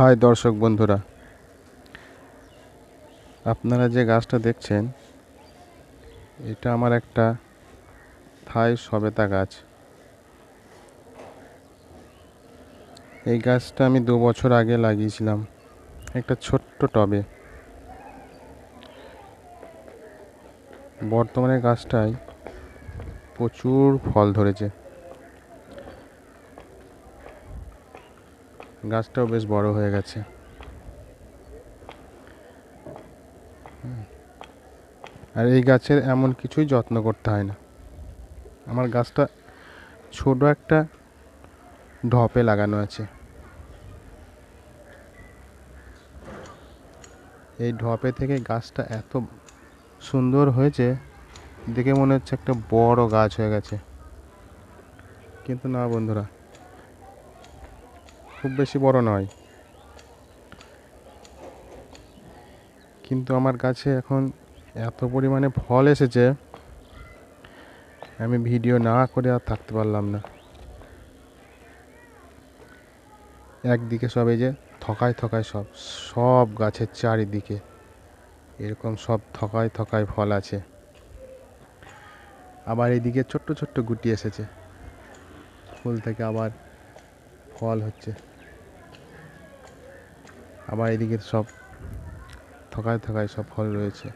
High দর্শক বন্ধুরা, আপনারা যে গাছটা দেখছেন, এটা আমার একটা থাই সবেতা গাছ। এই গাছটা আমি দু বছর আগে লাগিয়েছিলাম, একটা ছোট্ট টবে। বর্তমানে গাছটায় প্রচুর ফল ধরেছে। গাছটাও বেশ বড় হয়ে গেছে। আর এই গাছের এমন কিছুই যত্ন করতে হয় না। আমার গাছটা ছোট একটা ঢপে লাগানো আছে। এই ঢপে থেকে গাছটা এত সুন্দর হয়েছে, দেখে মনে হচ্ছে একটা বড় গাছ হয়ে গেছে। কিন্তু না বন্ধুরা খুব বেশি বড় নয়। কিন্তু আমার গাছে এখন এত পরিমাণে ফল এসেছে, আমি ভিডিও না করে আর থাকতে পারলাম না। একদিকে সব এই যে থকায় থকায় সব সব গাছের চারিদিকে এরকম সব থকায় থকায় ফল আছে। আবার এইদিকে ছোট্ট ছোট্ট গুটি এসেছে, ফুল থেকে আবার ফল হচ্ছে। আবার এদিকে সব থকায় থকায় সব ফল রয়েছে।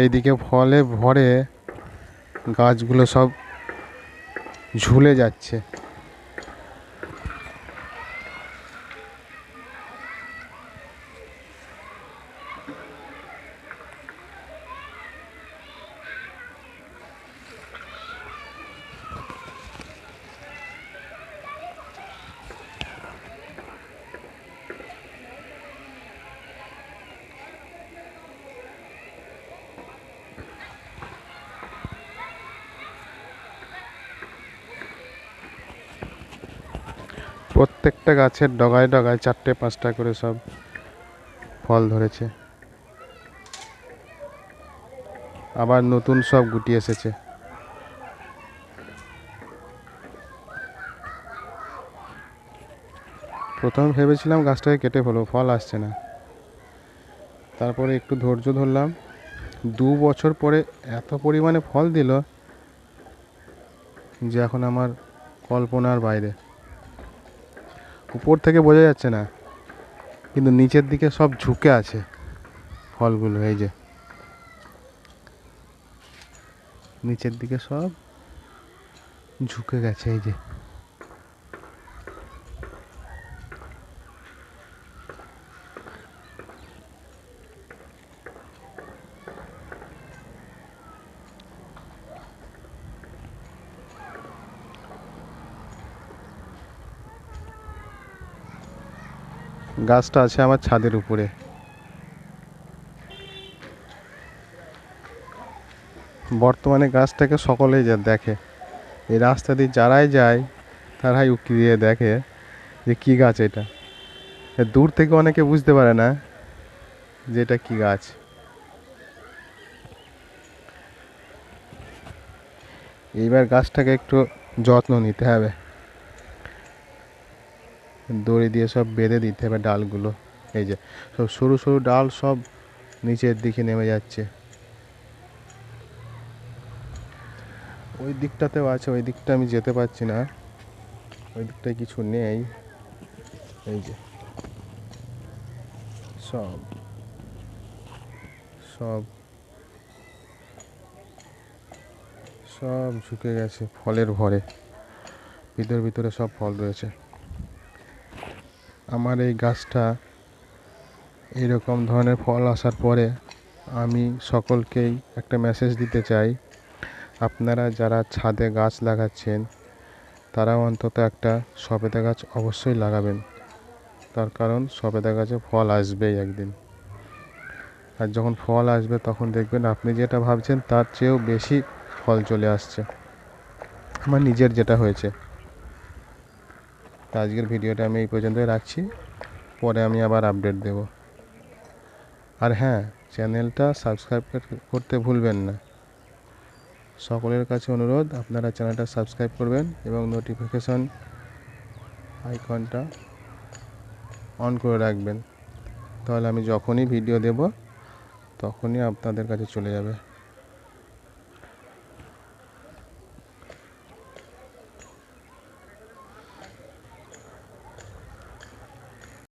এইদিকে ফলে ভরে গাছগুলো সব ঝুলে যাচ্ছে। প্রত্যেকটা গাছের ডগায় ডগায় চারটে, পাঁচটা করে সব ফল ধরেছে। আবার নতুন সব গুটি এসেছে। প্রথমে ভেবেছিলাম গাছটাকে কেটে ফেলব, ফল আসছে না। তারপরে একটু ধৈর্য ধরলাম। দু বছর পরে এত পরিমাণে ফল দিল যে এখন আমার কল্পনার বাইরে। উপর থেকে বোঝা যাচ্ছে না, কিন্তু নিচের দিকে সব ঝুঁকে আছে ফলগুলো, এই যে। নিচের দিকে সব ঝুঁকে গেছে, এই যে। গাছটা আছে আমার ছাদের উপরে। বর্তমানে গাছটাকে সকলেই যা দেখে। এই রাস্তা দিয়ে যারাই যায়, তারাই উকি দিয়ে দেখে যে কী গাছ এটা। দূর থেকে অনেকে বুঝতে পারে না যে এটা কী গাছ। এইবার গাছটাকে একটু যত্ন নিতে হবে। দড়ি দিয়ে সব বেঁধে দিতে হবে ডালগুলো। এই যে, সব সরু সরু ডাল সব নিচের দিকে নেমে যাচ্ছে। ওই দিকটাতেও আছে, ওই দিকটা আমি যেতে পারছি না। ওই দিকটায় কিছু নেই। এই যে, সব সব সব ঝুঁকে গেছে ফলের ভরে। ভিতর ভিতরে সব ফল রয়েছে। আমার এই গাছটা এরকম ধরনের ফল আসার পরে আমি সকলকেই একটা মেসেজ দিতে চাই। আপনারা যারা ছাদে গাছ লাগাচ্ছেন, তারা অন্তত একটা সবেদা গাছ অবশ্যই লাগাবেন। তার কারণ সবেদা গাছে ফল আসবেই একদিন। আর যখন ফল আসবে, তখন দেখবেন আপনি যেটা ভাবছেন, তার চেয়েও বেশি ফল চলে আসছে। আমার নিজের যেটা হয়েছে। তো আজকের ভিডিওটা আমি এই পর্যন্তই রাখছি। পরে আমি আবার আপডেট দেব। আর হ্যাঁ চ্যানেলটা সাবস্ক্রাইব করতে ভুলবেন না। সকলের কাছে অনুরোধ, আপনারা চ্যানেলটা সাবস্ক্রাইব করবেন এবং নোটিফিকেশন আইকনটা অন করে রাখবেন। তাহলে আমি যখনই ভিডিও দেব, তখনই আপনাদের কাছে চলে যাবে।